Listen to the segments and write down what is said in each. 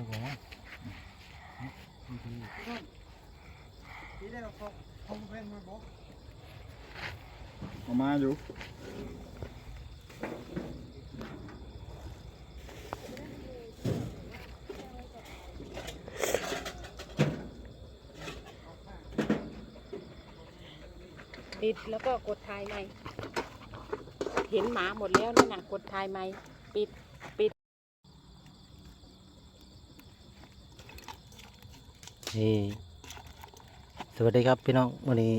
เราเขาเขาเพ่งมาบอกมาอยู่ปิดแล้วก็กดถ่ายใหม่เห็นหมาหมดแล้วนั่นน่ะกดถ่ายใหม่ปิด นี่สวัสดีครับพี่น้องวันนี้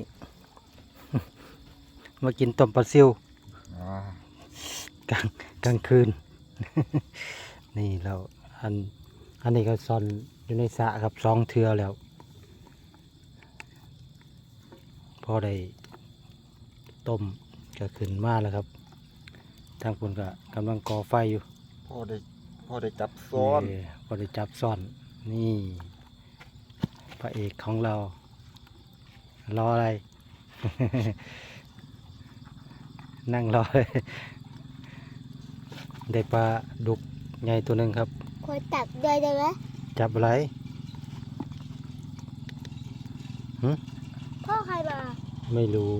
มากินต้มปลาซิวอ่ากลางกลางคืน นี่เราอันอันนี้ก็ซ่อนอยู่ในสระครับสองเทือแล้ว พอได้ต้มก็ขึ้นมาแล้วครับ ทางคนก็กำลังก่อไฟอยู่พ่อได้พ่อได้จับซ้อนเออพอได้จับซ่อนนี่ พระเอกของเรา รออะไร นั่งรอเลย ได้ปลาดุกใหญ่ตัวหนึ่งครับขอตักด้วยได้ไหมจับอะไรพ่อใครมาไม่รู้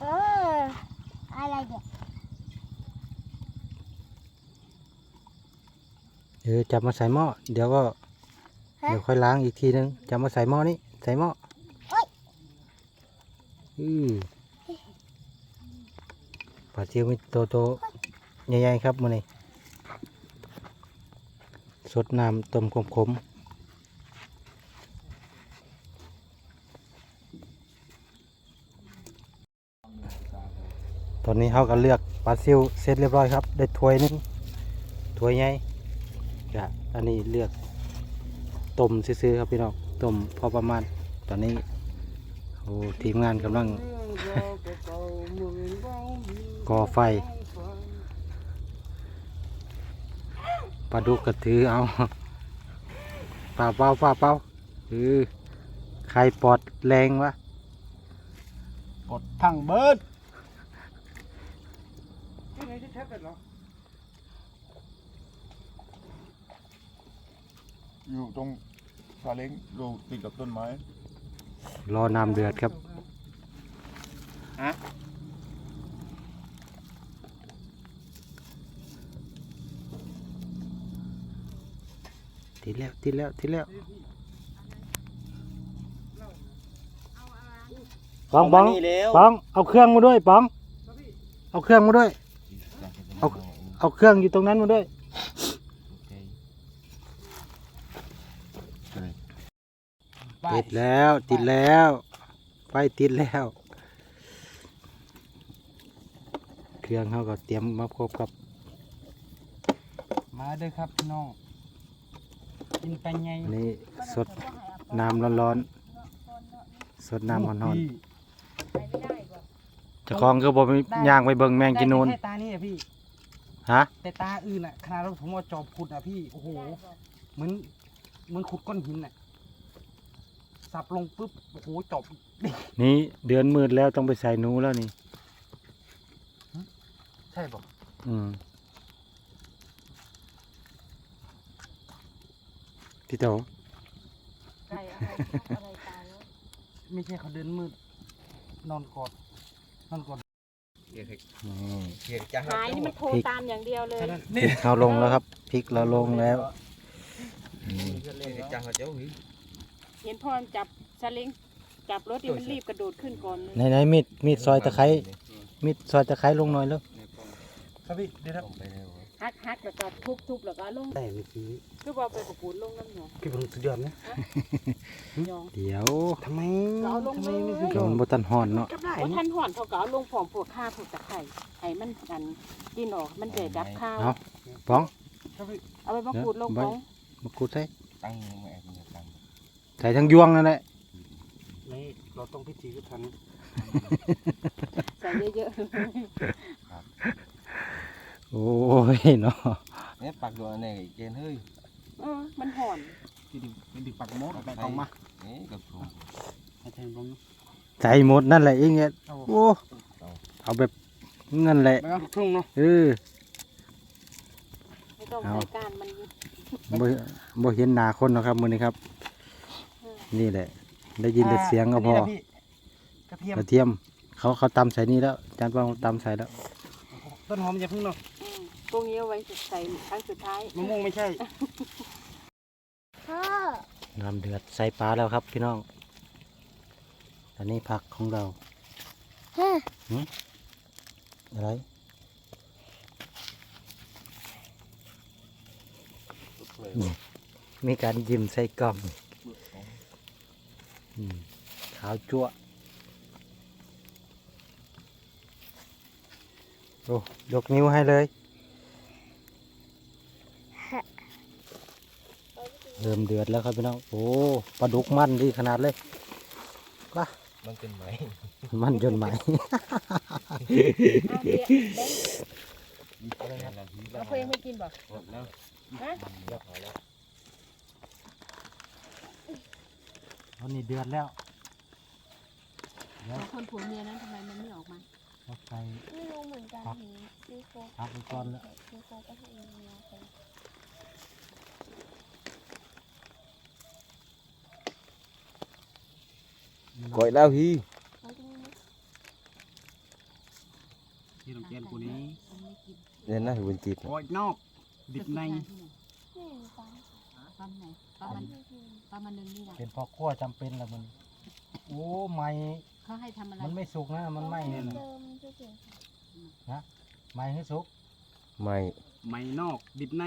เอออะไรเนี่ยเออจับมาใส่หม้อเดี๋ยวก็ เดี๋ยวค่อยล้างอีกทีนึงจับมาใส่หม้อนี่ใส่หม้ออือปลาซิวมีโตโตๆใหญ่ๆครับมันนี่สดน้ำต้มขมๆตอนนี้เขาก็เลือกปลาซิวเสร็จเรียบร้อยครับ ได้ถ้วยหนึงถ้วยใหญ่ก็อันนี้เลือก ต้มซื้อๆครับพี่น้องต้มพอประมาณตอนนี้โอ้ทีมงานกำลัง ก่อไฟปลาดุกกระถือเอาปลาเปล่าปลาเปล่าคือใครปอดแรงวะกดทั้งเบิดที่ไหนอยู่ตรงาเล้งอยู่ติดกับต้นไม้ รอน้ำเดือดครับติดแล้วติดแล้วติดแล้วปองปองปองเอาเครื่องมาด้วยปองเอาเครื่องมาด้วยเอาเอาเครื่องอยู่ตรงนั้นมาด้วย ติดแล้ว ติดแล้วไฟติดแล้ว เครื่องเขาก็เตรียมมาครบครับมาเด้อครับพี่น้องกินไปไงอันนี้สดน้ำร้อนๆสดน้ำร้อนๆเจะคลองก็บอกย่างไปเบิ่งแมงกินนูนได้แค่ตานี่อะพี่ ฮะแต่ตาอื่นอะขนาดเราผมเอาจอบขุดอะพี่ โอ้โห เหมือนเหมือนขุดก้อนหินอะ สับลงปุ๊บโอ้โหจอบนี่เดือนมืดแล้วต้องไปใส่หนูแล้วนี่ ใช่ป่ะอืมพี่โตไก่อะไรอะไรตายแล้วไม่ใช่เขาเดินมืด นอนกอดนอนกอดอืมหายนี่มันโทรตามอย่างเดียวเลยแค่นั้นพริกเราลงแล้วครับพริกเราลงแล้วเห็ นพ่อจับสลิงจับรถนี่มันรีบกระโดดขึ้นก่อนเลยในในๆมีดมีดซอยตะไคร้มีดซอยตะไคร้ลงหน่อยแล้วครับพี่เดี๋ยวครับฮักฮักแล้วก็ทุบทุบแล้วก็เอาลงได้เมื่อกี้คือว่าไปประปูดลงน้ำหนองพี่ผมสุดยอดนะยองเดี๋ยวทำไมเอาลงทำไมเลยไม่สุดโดยอดนบตันห่อนเนาะจับได้ว่านี่ท่านห่อนเขาก็เอาลงผอมพวกข้าพวกตะไคร่ไอ้มันกันกินออกมันเดือดดับข้าวเอาป้องครับพี่เอาไปประปูดลงของมากูดใส่ตั้งแม่ตั้ง ใส่ทั้งยวงนั่นแหละนี่เราต้องพิธีพิถันใส่เยอะโอ้ยเนาะเนี่ยปักดวงเนี่ยเกณฑ์เฮ้ยๆเออมันห่อนพี่ดิพี่ดิปักโมดไปเอามานี่กับผมให้แทนผมใส่หมดนั่นแหละเองเนี่ยเอาโอ้เอาแบบนั่นแหละไปเอาทุ่งเนาะเออไม่ต้องเอาใส่ก้านมันบ่บ่เห็นหน้าคนเนาะครับมื้อนี้ครับ นี่แหละ ได้ยินแต่เสียงก็พอ นนี้นะพี่กระเทียมกระเทียม เขาเขาตำใส่นี่แล้วจานปองตำใส่แล้วต้นหอมอย่าเพิ่งเนาะพวกนี้เอาไว้ใส่ครั้งสุดท้ายมะม่วงไม่ใช่ พ่อน้ำเดือดใส่ปลาแล้วครับพี่น้องอันนี้ผักของเราเฮ้ยอะไรมีการยิ้มใส่กล่องอืม ขาวจั่วะโอ้ยกนิ้วให้เลยเริ่มเดือดแล้วครับพี่น้องโอ้ปลาดุกมันดีขนาดเลยว้ามันเป็นไหม มันจนไหมเอาเปียแบงค์เอาเพลงไม่กินบ่แล้วฮะ ตอนนี้เดือดแล้วสองคนผัวเมียนั้นทำไมมันไม่ออกมาเราใส่ ไม่รู้เหมือนกันเห็นพี่โฟพักไปก่อนแล้วพี่โฟก็ให้เองมาไปก่อยแล้วพี่เขาจะไม่ที่ลำเจนกูนี้มันไม่กินเนี่ยนะบนจีบโอ้ยนอกดิบใน ไม่เห็นฟังปั๊มไหนปั๊มมันไม่เห็น ปั๊มมันนึงนี่นะเป็นพอขั้วจำเป็นแล้วมัน โอ้ไหมเขาให้ทำอะไรมันไม่สุกนะมันไหมเนี่ยนะเดิมจะเจ๋งไหมให้สุกไม่ไม่นอกดิบใน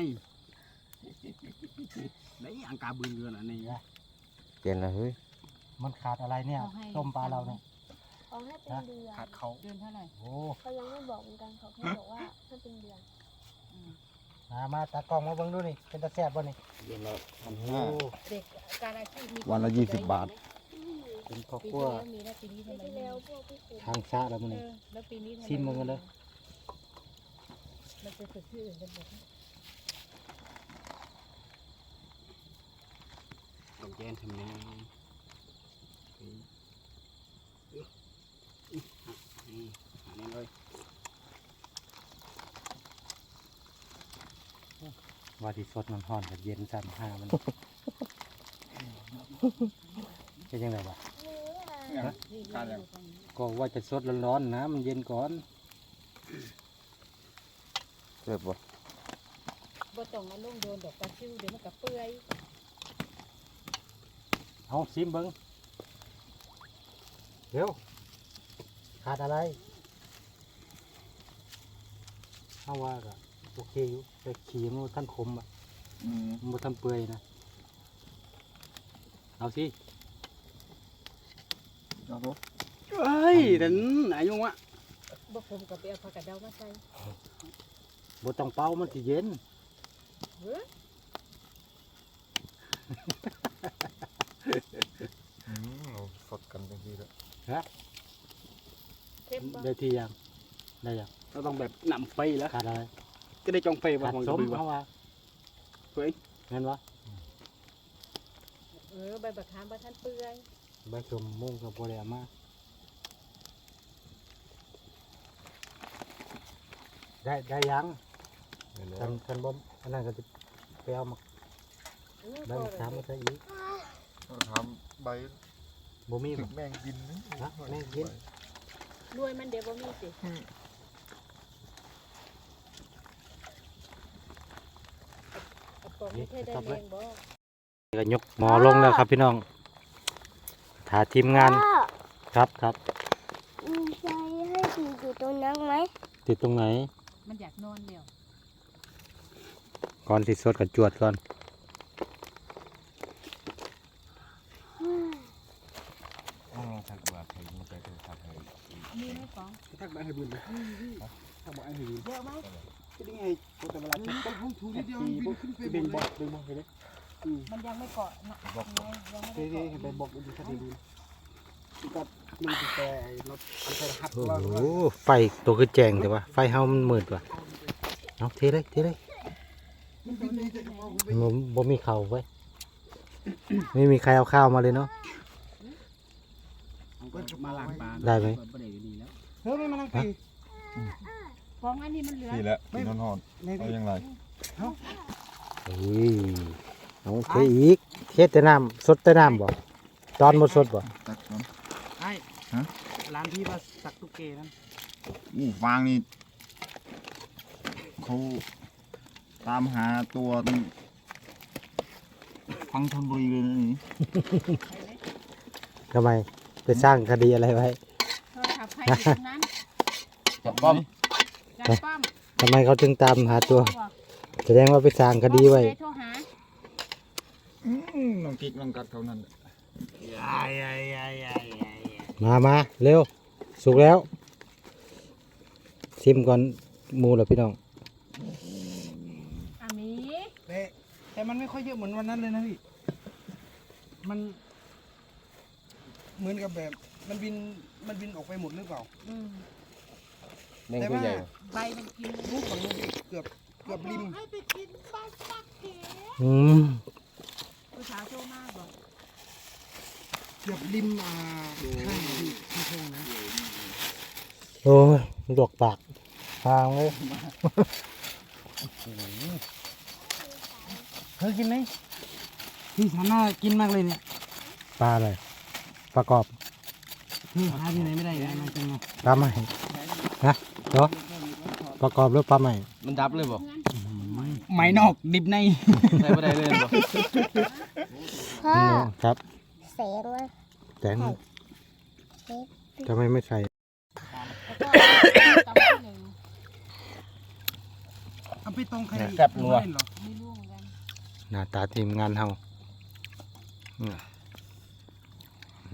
ได้อังกาบืนเกินอันนี้เปลี่ยนแล้วเฮ้ยมันขาดอะไรเนี่ยต้มปลาเราเนี่ยเขาให้เป็นเดือนขาดเขาเดือนเท่าไหร่โอ้ เขายังไม่บอกเหมือนกันเขาแค่บอกว่าให้เป็นเดือนอืม มามาตากล้องมาเบิ่งดูนี่เป็นตาแซ่บบ่นี่เปลี่ยนแล้วพันโอ้ห้าเด็กการอาชีพมีวันละยี่สิบบาท เป็นพอปีขั้ที่วแล้วมีแล้วปีนี้ทำปีไมที่ไม่แล้วมีพวกพี่ครูทางซะแล้วมันเอนี่อแล้วปีนี้ทำไชิมมึงกันเลยมันจะฝึกที่อื่นกันหมดลำเจนทำไงนี่อันนี้เลย ว่าที่สดมันฮ้อนกับเย็นสั่นห้ามันเป็นยังไงวะนี่อะนี่การยังก็ว่าจะสดร้อนๆนะมันเย็นก่อนเรียบบ่บ่ต้องมาลุ่งโดนดอกปลาซิวเดี๋ยวมันกับเปื่อยเอาซิมเบิ้งเร็วขาดอะไรเอาว่าก็ โอเคอยู่แต่ขี่มันบ่ท่านคมอะอืมมันบ่ท่านเปื่อยนะ เอาสิเอาตัวเฮ้ยเดันอายุวะบ่ผมกับไปเอาผักกาดดาวมาใส่บ่ต้องเป่ามันสิเย็นเฮ้ยอืมสดกันบางทีแล้วเข้มบ่ได้ที่ยังได้ยังเราต้องแบบนำไฟแล้วขาดอะไร ก็ได้จองไฟป่ะขาดมองสจะมบือวะเอาว่าเฮ้ยแม่นวะเออใบบักขามบ่ทันเปื่อย ใบสมมุ่งกับบ่ได้เอามาได้ได้ยังเดี๋ยวคันคันบ่อันนั้นก็จะไปเอามาเออใบพอมะขามแล้มาวใส่อีกเราทำใบบ่มีถึบ่งแมงกินนะฮะแมงกินรวยมันเดี๋ยวบ่มีสิ เอาปองนี่เทได้แรงบ่ก็ยกหมอลงแล้วครับพี่น้องถาทีมงานพ่อครับครับ มีใจให้ดีอยู่ตรงนั้นไหมติดตรงไหน มันอยากนอนเดียวก่อนสิสดกับจวดก่อนต้องลองสักบาทให้มันไปเป็นผัดให้ มีไหมปองทักไปให้บืนเลยทักบอกให้บืน มันขึ้นไปเป็นบอกเป็นบอกไปเลยอืมมันยังไม่เกาะนะยังไม่เฮ้ได้ยเกาะไปบอกดูคดีดูก็มีแต่รถมันจะหักโอ้ว่าโหไฟตัวคือแจงแต่ว่าไฟเฮามันมืดว่ะเอาเทเลยเทเลยบ่บ่มีข้าวไว้ไม่มีใครเอาข้าวมาเลยเนาะมาล้างปลาได้ไหมบ่ได้ดีแล้วเฮ้ยไม่มาล้างปีฟองอันนี้มันเหลือนี่แหละกินนอนในๆเอาที่ยังไง เฮ้ยเอาเทอีกเทแต่น้ำสดแต่น้ำบ่ตอนหมดสดบ่ตักก่อนไอ้ฮะ ร้านพี่ว่าสักตุ๊กเกนั่นอู้ฟางนี่เขาตามหาตัวฟังธนบุรีเลยนะนี่ทำไมไปสร้างคดีอะไรไว้โทรศัพท์ใครอยู่ตรงนั้นจับป้อมจัดป้อมทำไมเขาถึงตามหาตัว แสดงว่าไปสร้างคดีไว้ โทรหาอืมน้องกิ๊กน้องกัดเขานั่นมามาเร็ว สุกแล้ว ซิมก่อนหมูเหรอพี่น้อง อามีแต่แต่มันไม่ค่อยเยอะเหมือนวันนั้นเลยนะพี่ มัน เหมือนกับแบบ มันบินมันบินออกไปหมดหรือเปล่า อืมแต่ว่าใบมันกินลูกของลูกเกือบเกือบริมอืมผู้สาวโจมากบอกเกือบริมอ่าข้างที่ที่โพงนะโอ้ยลวกปากฟางเลยเคยกินไหมพี่สาน่ากินมากเลยเนี่ยปลาเลยประกอบพี่หาที่ไหนไม่ได้เลยมันเป็นไงปลาใหม่นะเนาะประกอบหรือปลาใหม่มันดับเลยบ่ ไหมนอกดิบในใส่บ่ได้เลยบ่พ่อนี่เนาะครับเสียงมันแต่งทำไมไม่ใส่แล้วก็ตำที่หนึ่งเอาไปตรงใครแซ่บนัวเล่นเหรอไม่รู้เหมือนกันหน้าตาทีมงานเฮาเนี่ย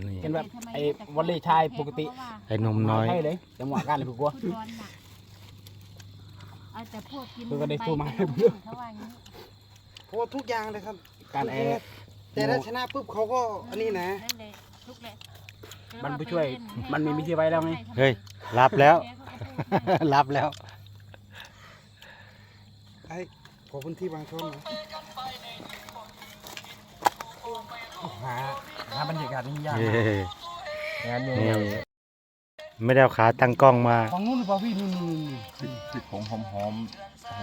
นี่เห็นแบบไอ้วอลเลย์ชายปกติไอ้หนมน้อยใช่เลยจังหวะการเลยพวกกูฟุตบอลน่ะ เอาแต่พวกกินเพิ่งก็ได้สู้มาให้ใบเพิ่งเขาว่าอย่างนี้เพราะว่าทุกอย่างเลยครับการแอร์ แต่ถ้าชนะปุ๊บเขาก็อันนี้นะ นั่นเลยทุกเลยมันไปช่วยมันมีวิธีไว้แล้วไงเฮ้ย รับแล้ว รับแล้ว ไอ้ขอพื้นที่บางช่วงนะหาหาบรรยากาศนี่ยากเย้งานอยู่นี่ ไม่ได้เอาขาตั้งกล้องมา ฝั่งนู้นหรือเปล่าพี่นู่นนู่นนู่นพริกพริกผงหอมหอม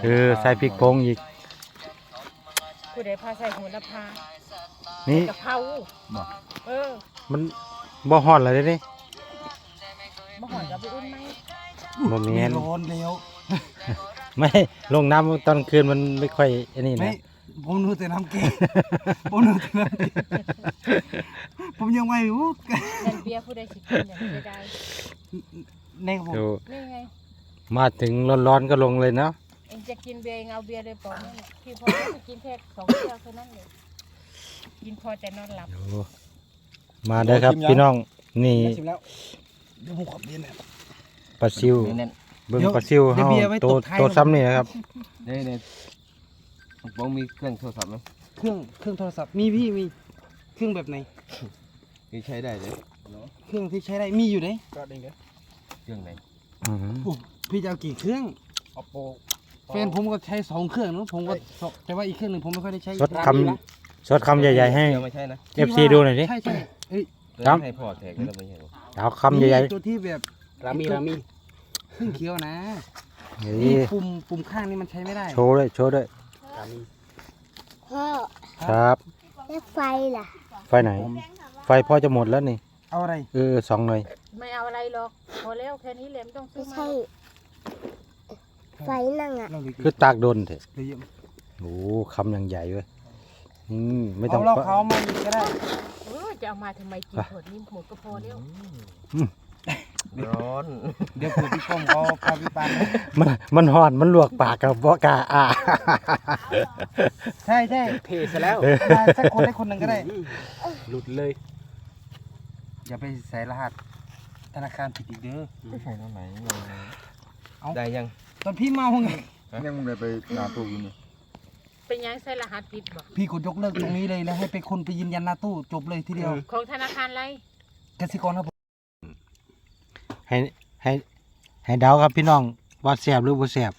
เออใส่พริกผงอีก ผู้ใดพาใส่โหระพานี่กะเพราเออมันบ่ฮ้อนเลยเด้นี่มาหอนกับไปอุ่นไหมบ่มีมีแม่นร้อนแล้วไม่ลงน้ำตอนคืนมันไม่ค่อยอันนี้ไม่นะ ผมนูแต่น้ำเกลือผมนูแต่น้ำเกลือผมยังไม่รู้เงินเบียร์ผู้ใดสิกินอย่างเสียดายในผมดูนี่ไงมาถึงร้อนๆก็ลงเลยเนาะเองจะกินเบียร์เองเอาเบียร์เลยปอกนั่นแหละพี่พอจะกินแค่สองแก้วเท่านั้นเลยกินพอแต่นอนหลับดูมาเด้อครับพี่น้องนี่ชิมแล้วเดี๋ยวผมขอเบียร์หน่อยปลาซิวแน่นเบิ่งเดี๋ยวปลาซิวเดี๋ยวเฮาเบียร์ไว้โตตบท้ายโตซ้ำนี่นะครับๆนี่ นี่ผมมีเครื่องโทรศัพท์ไหมเครื่องเครื่องโทรศัพท์มีพี่มีเครื่องแบบไหน ที่ใช้ได้เลยเครื่องที่ใช้ได้มีอยู่ไหนก็ได้เลยเครื่องไหนอื้อหือพี่จะเอากี่เครื่อง Oppo แฟนผมก็ใช้สองเครื่องเนอะผมก็สองแต่ว่าอีกเครื่องหนึ่งผมไม่ค่อยได้ใช้สดคำสดคำใหญ่ๆให้เดี๋ยวไม่ใช่นะ FC ดูหน่อยดิ ใช่ใช่เอ้ยครับ ให้พ่อแทกแล้วไม่ใช่หรอเอาคำใหญ่มีตัวที่แบบรามีรามีเครื่องเขียวนะๆนี่นี่ปุ่มปุ่มข้างนี่มันใช้ไม่ได้ โชว์ด้วยโชว์ด้วย พ่อครับ แล้วไฟล่ะ ไฟไหนไฟพ่อจะหมดแล้วนี่ เอาอะไรเออสองหน่อย ไม่เอาอะไรหรอก พอแล้วแค่นี้แหละไม่ต้องซื้ไม่อมาใช่ ไฟนั่งอะ เราเลยคือตากโดนเถอะเลยเยอะโอ้คำอย่างใหญ่เว้ยอืมไม่ต้อเอางเราเขามาอีกก็ได้เออจะเอามาทำไมกินขวดนี้หมดก็พอแล้ว ร้อน เดี๋ยวคือพี่ก้มเขาพาพี่ปานนะมันมันหอนมันลวกปากกับบ่กล้าอ่าใช่ใช่เทซะแล้วมาสักคนได้คนหนึ่งก็ได้ หลุดเลย อย่าไปใส่รหัสธนาคารผิดอีกเด้อไม่ใช่ตรงไหนเอาได้ยัง ตอนพี่เมาไงยังมึงได้ไปหนาตู้อยู่นี่เป็นยังใส่รหัสผิดบ่พี่กดยกเลิกตรงนี้เลยแล้วให้ไปคนไปยืนยันหน้าตู้จบเลยทีเดียว ของธนาคารอะไรกสิกรครับผม ให้ให้ให้เดาครับพี่น้องว่าแสบหรือบ่แสบ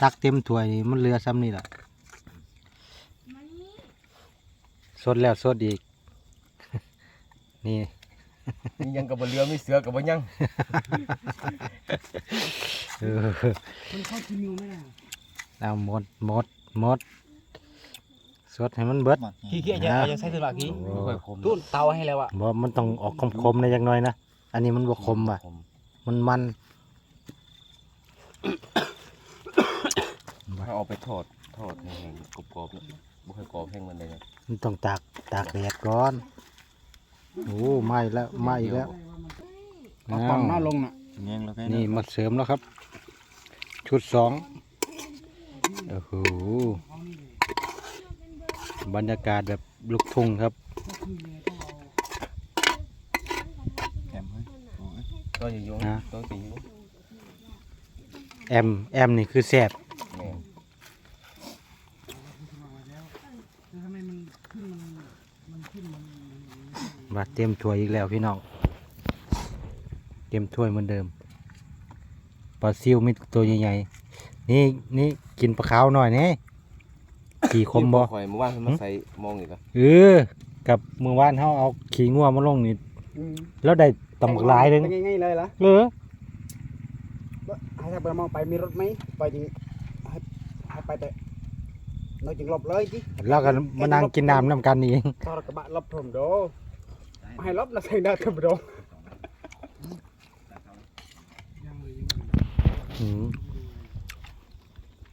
ตักเต็มถ้วยนี่มันเหลือซ้ำนี่แหละสดแล้วสดอีก นี่มียังกับบนเรือมีเสือกับบนยังเออมันเข้าคิมิวไม่ได้เอาหมดหมดหมดสดให้มันเบิดขี้เกียจจะจะใช้ตลาดกี้โอ้ไม่ค่อยคมตุ้นเตาให้แล้วอะบ่มันต้องออกคมๆในจักหน่อยนะ อันนี้มันบ่คมว่ะ มันมันถ้าเอาไปทอดทอดให้แห้งกรอบๆเนี่ยบ่ค่อยกรอบแห้งมันได้ไงมันต้องตากตากแดดก่อนโอ้ไหม้แล้วไหม้อีกแล้วเอาความหน้าอ้าวลงน่ะเงี้ยแล้วแค่นี่มาเสริมแล้วครับ ชุดสองโอ้โหบรรยากาศแบบลูกทุ่งครับ แอมเฮ้ยโอ้ยก็อย่ยุงนะก็ไปยุ่งแอมแอมนี่คือแสบแม่นมาเตรียมถ้วยอีกแล้วพี่น้องเตรียมถ้วยเหมือนเดิมปลาซิวมีตัวใหญ่ๆนี่นี่กินปลาขาวหน่อยนี่ขี่คมบ่ ข่อยเมื่อวานเพิ่นมาใส่มองอีกอะเออกับมือว่านเขาเอาขี่งัวมาลงนี่แล้วได้ ตำบักหลายเลยเป็นง่ายๆเลยล่ะเออให้ถ้าเปิดมองไปมีรถไหมไปจริงให้ให้ไปแต่เราจึงหลบเลยจิแล้วก็มานั่งกินน้ำน้ำกันนี่เองตอนกระบะหลบผมโดให้หลบนะใส่ได้กับโดอืม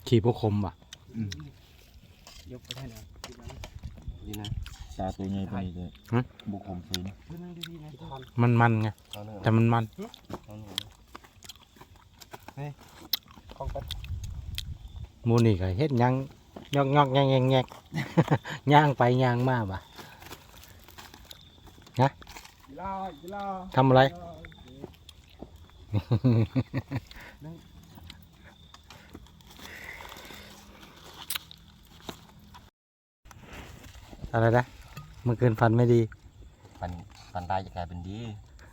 ขี่พวกคมว่ะ ยกไปให้หน่อยดีนะ ตาตัวใหญ่ไปนี่เลยบุกผมซื้อเพื่อนนั่งดีๆนะทอนมันมันไงเอาเนื้อแต่มันมันเอาเนื้อของกันหมูนี่ก็เฮ็ดหยังยอกยอกแงกแงกแงก ย่างไปย่างมาบ่ะกีฬากีฬาทำอะไร อะไรนะ เมื่อคืนฟันไม่ดีปันปันตายจะกลายเป็นดี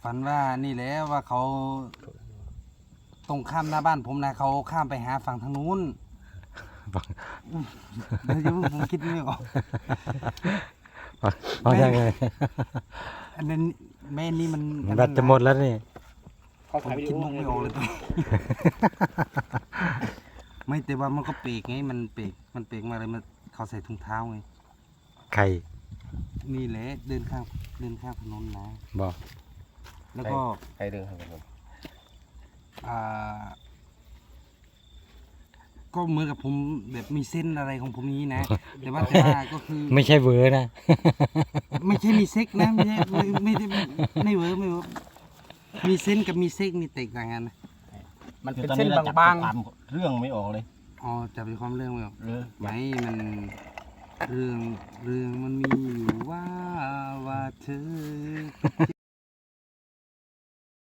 ฝันว่านี่แหละว่าเขา ตรงข้ามหน้าบ้านผมนะเขาข้ามไปหาฝั่งทางนู้นเดี๋ยวผมคิดไม่ออกเพราะยังไงอันนั้นแม่นี่มันแบตจะหมดแล้วนี่ผมคิดมุกไม่ออกเลยตัวไม่แต่ว่ามันก็เปีกไงมันเปีกมันเปีกมาเลยมันเขาใส่ถุงเท้าไงไข่ นี่แหละเดินข้างเดินข้างถนนนะบอกแล้วก็ให้เรื่องให้กันผมอ่า ก็เหมือนกับผมแบบมีเส้นอะไรของผมนี้นะ แต่ว่าแต่ว่าก็คือ ไม่ใช่เวอร์นะ ไม่ใช่มีเซ็กนะไม่ใช่ไม่ไม่ได้ไม่เวิร์กไม่เวิร์กมีเส้นกับมีเซ็กนี่แตกต่างกันนะมันเป็นเส้นบางๆเรื่องไม่ออกเลยๆอ๋อจับเป็นความเรื่องไม่ออกเออไม่มัน เรื่องเรื่องมันมีอยู่ว่าว่าเธอ